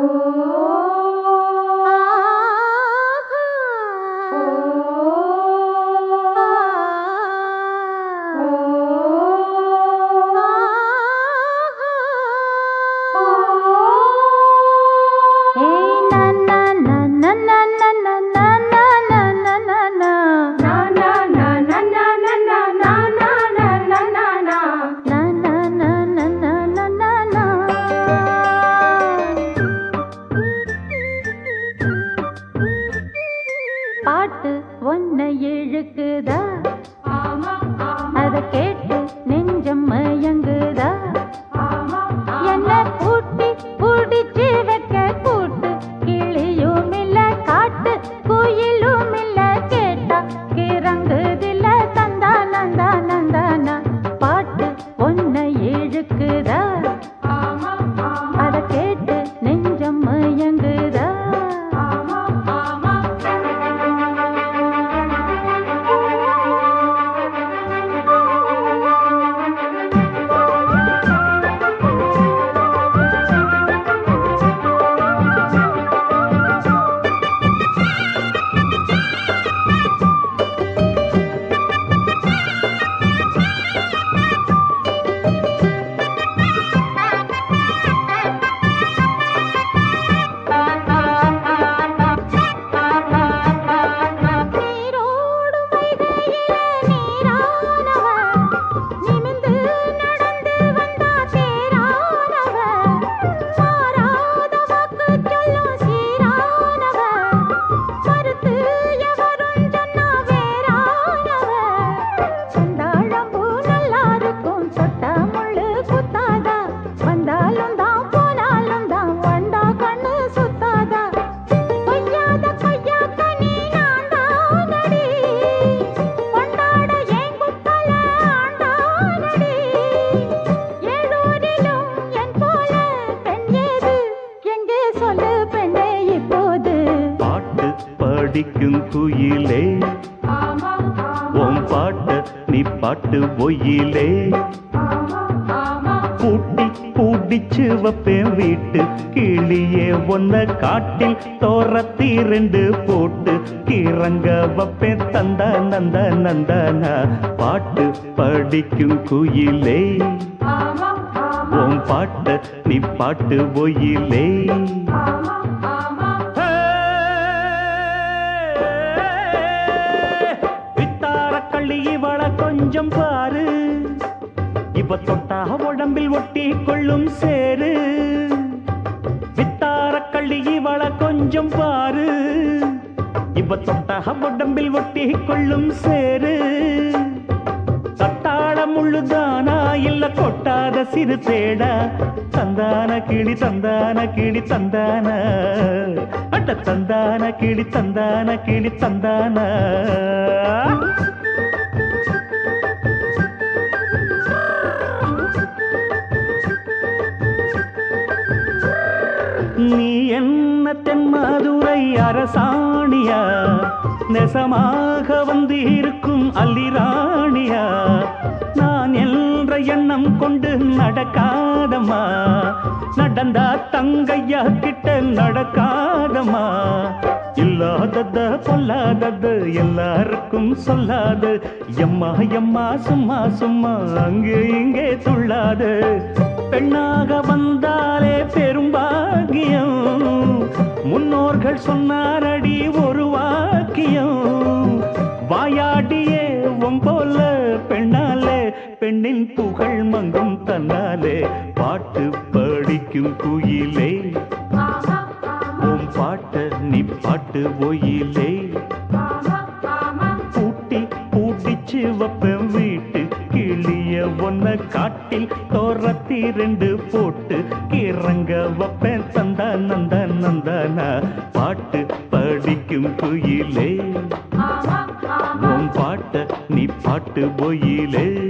பாட்டு ஒன்ன இழுக்குதா? அத கேட்டு பாட்டு ஒயிலே. கூட்டி பூடிச்சு வைப்பேன் வீட்டு கிளியே ஒன்ன காட்டில் தோரத்தி ரெண்டு போட்டு கிறங்க வைப்பேன். தந்த நந்த நந்தனா பாட்டு படிக்கும் குயிலே. உன் பாட்ட நீ பாட்டு ஒயிலே. கொஞ்சம் பாரு. இப்ப தொட்டாக உடம்பில் ஒட்டி கொள்ளும் சேரு வித்தார கள்ளி இவள கொஞ்சம் பாரு. இப்ப தொட்டாக உடம்பில் ஒட்டி கொள்ளும் சேரு தட்டாள முள்ளுதானா? இல்ல கொட்டாத சிறு தேடா. தந்தான கிளி தந்தான கிளி தந்தான. அட்ட தந்தான கிளி தந்தான கிளி தந்தான. அரசாணியா? நெசமாக வந்து இருக்கும் அல்லிராணியா? நான் என்ற எண்ணம் கொண்டு நடக்காதம்மா. நடந்தா தங்கையா கிட்ட நடக்காதம்மா. இல்லாதத பொல்லாதது எல்லாருக்கும் சொல்லாது. எம்மா எம்மா சும்மா சும்மா அங்கே இங்கே துள்ளாது. பெண்ணாக வந்தாலே போல பெண்ணாலே பெண்ணின் புகழ் மங்கும் தன்னாலே பாட்டு படிக்கும் குயிலே. உன் பாட்ட நீ பாட்டு ஒயிலே. பூட்டி பூட்டிச்சு வைப்பேன் வீட்டு கிளிய ஒன்ன காட்டில் தோரத்தி ரெண்டு போட்டு கிறங்க வைப்பேன் தந்தா நந்த நந்தனா. பாட்டு படிக்கும் குயிலே. உன் பொயிலே.